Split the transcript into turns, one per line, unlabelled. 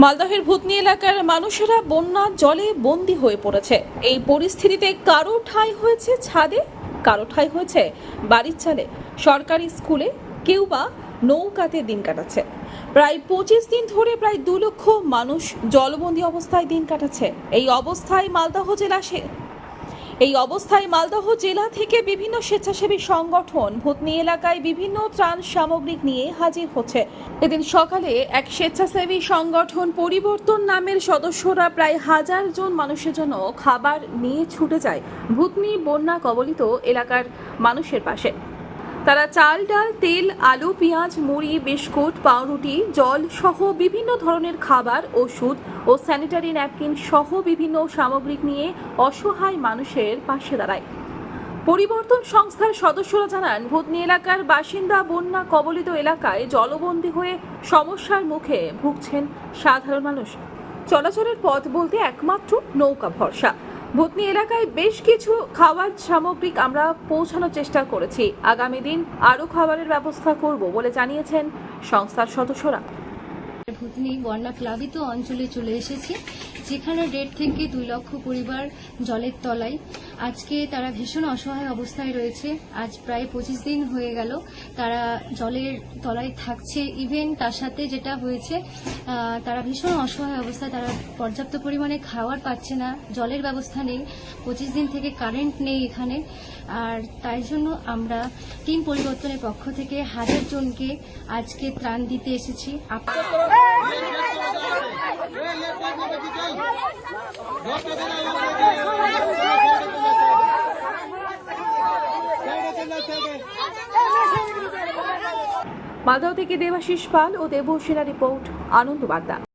মালদহের ভূতনি এলাকার মানুষেরা বন্যা জলে বন্দী হয়ে পড়েছে। এই পরিস্থিতিতে কারও ঠাঁই হয়েছে ছাদে, কারও ঠাঁই হয়েছে বাড়ির চালে। সরকারি স্কুলে কেউ বা নৌকাতে দিন কাটাচ্ছে। প্রায় পঁচিশ দিন ধরে প্রায় দু লক্ষ মানুষ জলবন্দী অবস্থায় দিন কাটাচ্ছে। এই অবস্থায় মালদহ জেলা এই অবস্থায় মালদহ জেলা থেকে বিভিন্ন স্বেচ্ছাসেবী সংগঠন ভূতনি এলাকায় বিভিন্ন ত্রাণ সামগ্রিক নিয়ে হাজির হচ্ছে। এদিন সকালে এক স্বেচ্ছাসেবী সংগঠন পরিবর্তন নামের সদস্যরা প্রায় হাজার জন মানুষের জন্য খাবার নিয়ে ছুটে যায়। ভূতনি, বন্যা কবলিত এলাকার মানুষের পাশে। তারা চাল, ডাল, তেল, আলু, পেঁয়াজ, মুড়ি, বিস্কুট, পাউরুটি, জল সহ বিভিন্ন ধরনের খাবার, ওষুধ ও স্যানিটারি ন্যাপকিন সহ বিভিন্ন সামগ্রিক নিয়ে অসহায় মানুষের পাশে দাঁড়ায়। পরিবর্তন সংস্থার সদস্যরা জানান, ভূতনি এলাকার বাসিন্দা বন্যা কবলিত এলাকায় জলবন্দী হয়ে সমস্যার মুখে ভুগছেন সাধারণ মানুষ। চলাচলের পথ বলতে একমাত্র নৌকা ভরসা। ভূতনি এলাকায় বেশ কিছু খাবার সামগ্রিক আমরা পৌঁছানোর চেষ্টা করেছি। আগামী দিন আরও খাবারের ব্যবস্থা করব বলে জানিয়েছেন সংস্থার সদস্যরা।
ভূতনি বন্যা প্লাবিত অঞ্চলে চলে এসেছি, যেখানে দেড় থেকে দুই লক্ষ পরিবার জলের তলায় আজকে তারা ভীষণ অসহায় অবস্থায় রয়েছে আজ প্রায় পঁচিশ দিন হয়ে গেল তারা জলের তলায় থাকছে ইভেন তার সাথে যেটা হয়েছে তারা ভীষণ অসহায় অবস্থায় তারা পর্যাপ্ত পরিমাণে খাবার পাচ্ছে না জলের ব্যবস্থা নেই পঁচিশ দিন থেকে কারেন্ট নেই এখানে আর তাই জন্য আমরা টিম পরিবর্তনের পক্ষ থেকে হাজার জনকে আজকে ত্রাণ দিতে এসেছি আপ-
মালদহ থেকে দেবাশিস পাল ও দেবসেনা রিপোর্ট আনন্দ বার্তা